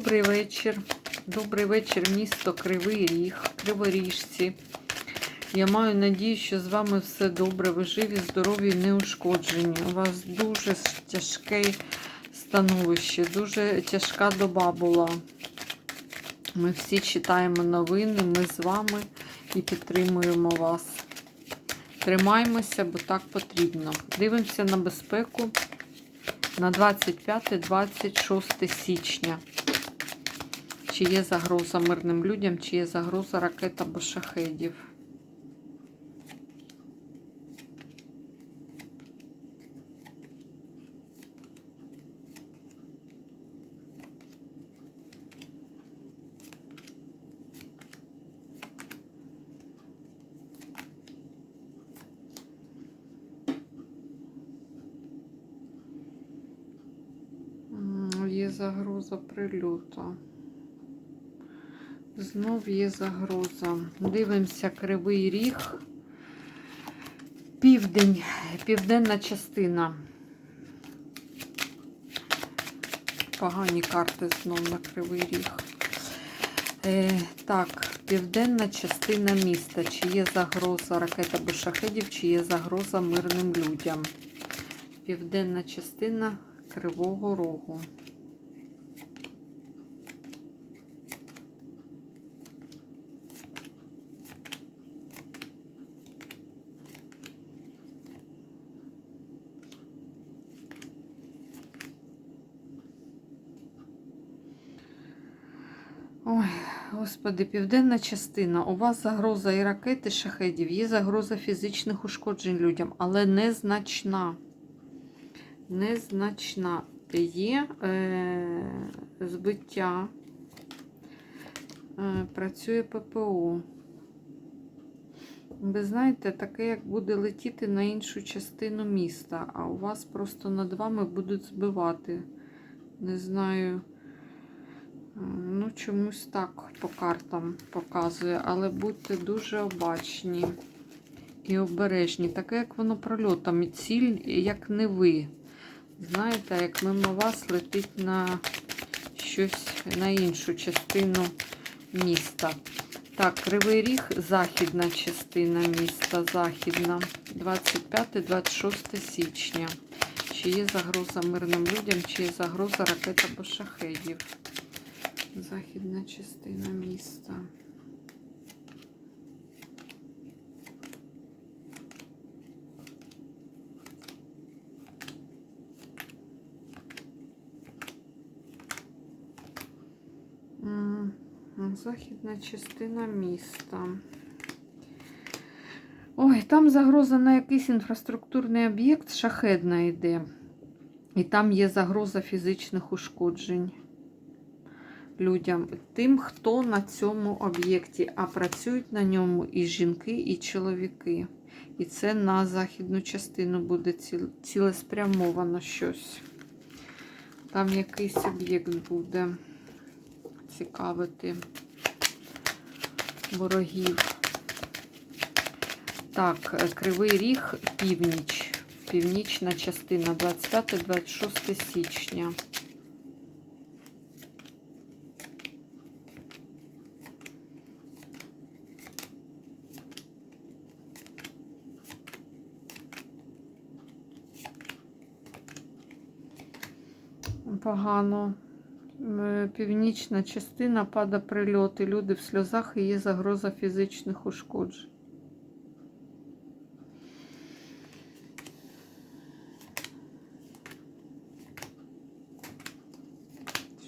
Добрий вечір. Добрий вечір, місто Кривий Ріг, Криворіжці. Я маю надію, що з вами все добре. Ви живі, здорові, неушкоджені. У вас дуже тяжке становище, дуже тяжка доба була. Ми всі читаємо новини, ми з вами і підтримуємо вас. Тримаймося, бо так потрібно. Дивимося на безпеку на 25-26 січня. Чи є загроза мирним людям, чи є загроза ракет або шахедів. Загроза прильоту. Знов є загроза. Дивимося кривий ріг. Південь, південна частина. Погані карти знов на кривий ріг. Е, так, південна частина міста. Чи є загроза ракет або шахедів, чи є загроза мирним людям. Південна частина Кривого Рогу. Ой, господи, південна частина. У вас загроза і ракети, шахедів, є загроза фізичних ушкоджень людям, але незначна. Незначна. Є е, збиття, е, працює ППО. Ви знаєте, таке, як буде летіти на іншу частину міста, а у вас просто над вами будуть збивати. Не знаю. Ну, чомусь так по картам показує, але будьте дуже обачні і обережні. Таке, як воно прольотом, і ціль, як не ви. Знаєте, як мимо вас летить на щось на іншу частину міста. Так, Кривий Ріг, західна частина міста, західна, 25-26 січня. Чи є загроза мирним людям, чи є загроза ракет або шахедів? Західна частина міста. Західна частина міста. Ой, там загроза на якийсь інфраструктурний об'єкт шахедна йде. І там є загроза фізичних ушкоджень людям, тим, хто на цьому об'єкті, а працюють на ньому і жінки, і чоловіки. І це на західну частину буде цілеспрямовано щось. Там якийсь об'єкт буде цікавити ворогів. Так, Кривий Ріг, північ. Північна частина 25-26 січня. Погано. Е, Північна частина пада прильоти. Люди в сльозах і є загроза фізичних ушкоджень.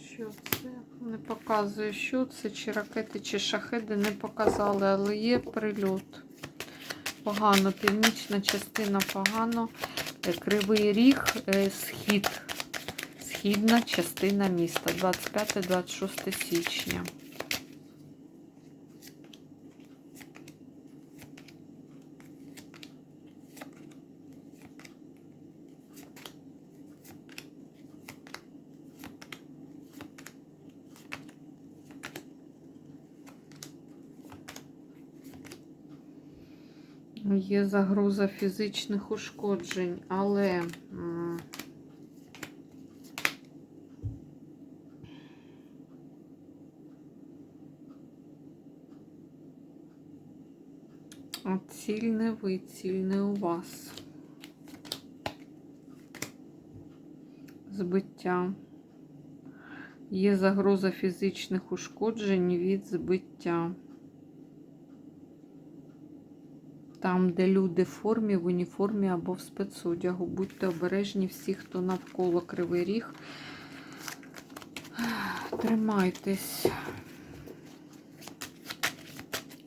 Що це? Не показує, що це, чи ракети, чи шахеди не показали, але є прильот. Погано, північна частина погано. Е, Кривий ріг, е, схід. Східна частина міста 25-26 січня. Є загроза фізичних ушкоджень, але А ви, ціль не у вас. Збиття. Є загроза фізичних ушкоджень від збиття. Там, де люди в формі, в уніформі або в спецодягу. Будьте обережні всі, хто навколо кривий ріг. Тримайтесь.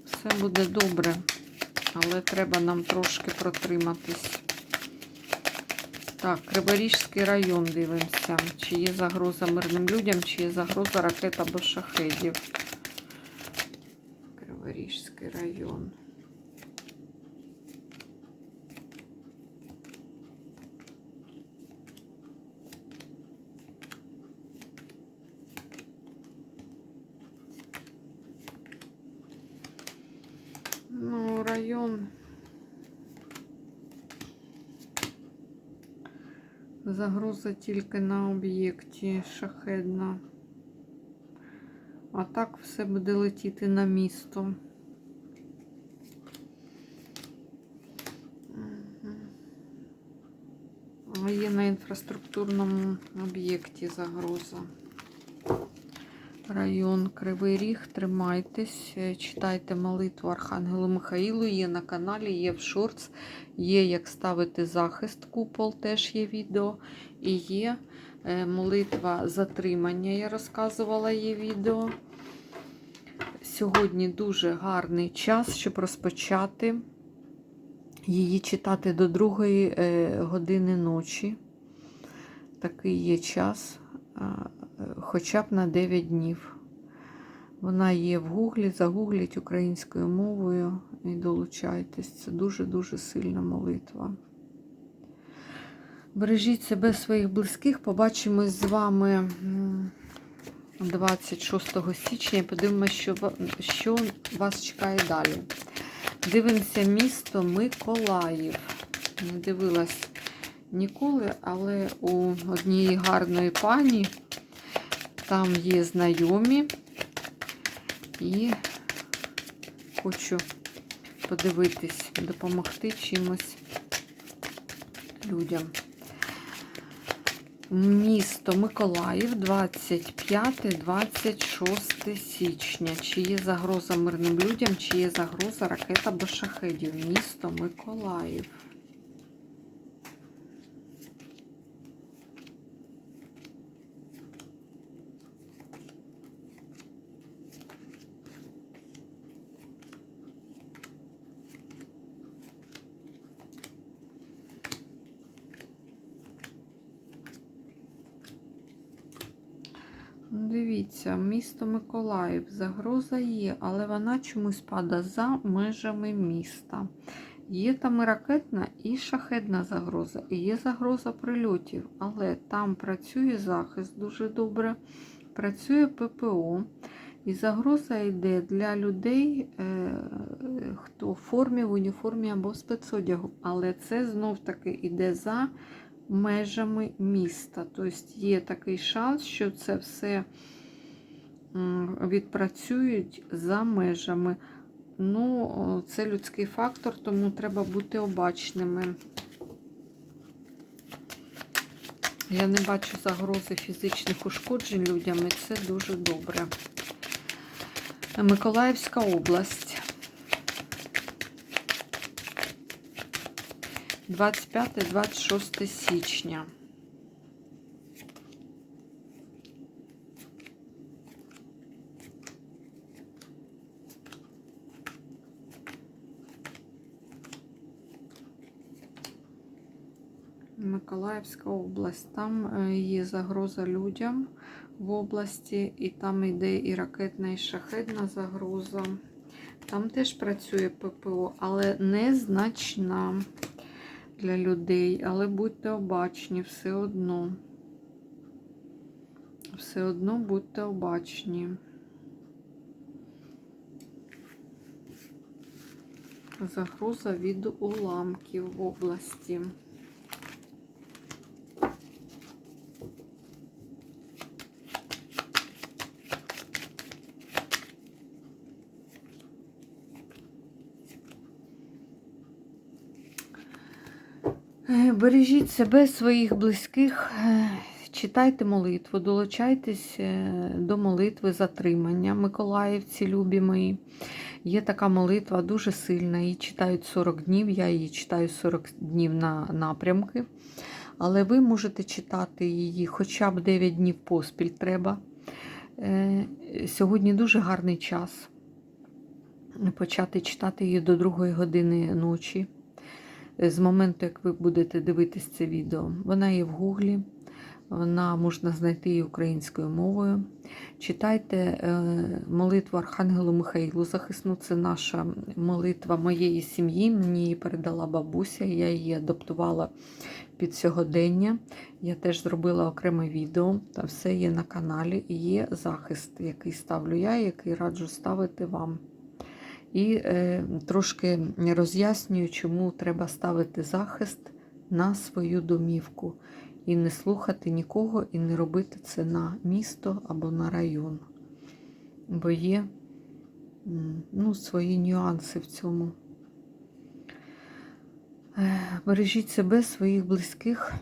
Все буде добре, але треба нам трошки протриматись. Так, Криворіжський район дивимося. Чи є загроза мирним людям, чи є загроза ракет або шахедів. Криворіжський район. Ну, район. Загроза тільки на об'єкті шахедна. А так все буде летіти на місто. А Є на інфраструктурному об'єкті загроза. Район Кривий Ріг, тримайтесь, е, читайте молитву Архангелу Михаїлу, є на каналі, є в шортс, є як ставити захист, купол, теж є відео. І є е, молитва затримання, я розказувала, є відео. Сьогодні дуже гарний час, щоб розпочати її читати до другої е, години ночі. Такий є час. Хоча б на 9 днів. Вона є в гуглі, загугліть українською мовою і долучайтесь. Це дуже-дуже сильна молитва. Бережіть себе своїх близьких. Побачимось з вами 26 січня подивимося, що, що вас чекає далі. Дивимося місто Миколаїв. Не дивилась ніколи, але у однієї гарної пані там є знайомі і хочу подивитись, допомогти чимось людям. Місто Миколаїв, 25-26 січня. Чи є загроза мирним людям, чи є загроза ракет або шахедів? Місто Миколаїв. Ну, Дивіться, місто Миколаїв, загроза є, але вона чомусь падає за межами міста. Є там і ракетна, і шахедна загроза, і є загроза прильотів, але там працює захист дуже добре, працює ППО. І загроза йде для людей, е, хто в формі, в уніформі або в спецодягу. Але це знов таки йде за межами міста. Тобто є такий шанс, що це все відпрацюють за межами. Ну, це людський фактор, тому треба бути обачними. Я не бачу загрози фізичних ушкоджень людям, і це дуже добре. Миколаївська область. 25-26 січня. Миколаївська область. Там е, є загроза людям в області, і там йде і ракетна, і шахедна загроза. Там теж працює ППО, але незначна для людей. Але будьте обачні все одно. Все одно будьте обачні. Загроза від уламків в області. Бережіть себе, своїх близьких, е, читайте молитву, долучайтесь е, до молитви затримання. Миколаївці, любі мої. Є така молитва дуже сильна. Її читають 40 днів. Я її читаю 40 днів на напрямки. Але ви можете читати її хоча б 9 днів поспіль треба. Е, Сьогодні дуже гарний час почати читати її до 2 години ночі. З моменту, як ви будете дивитись це відео. Вона є в гуглі, вона можна знайти її українською мовою. Читайте е, молитву Архангелу Михаїлу Захисну. Це наша молитва моєї сім'ї. Мені її передала бабуся, я її адаптувала під сьогодення. Я теж зробила окреме відео, та все є на каналі. Є захист, який ставлю я, який раджу ставити вам. І е, трошки роз'яснюю, чому треба ставити захист на свою домівку. І не слухати нікого, і не робити це на місто або на район. Бо є ну, свої нюанси в цьому. Е, Бережіть себе, своїх близьких.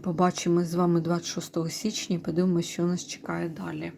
Побачимось з вами 26 січня і подивимося, що нас чекає далі.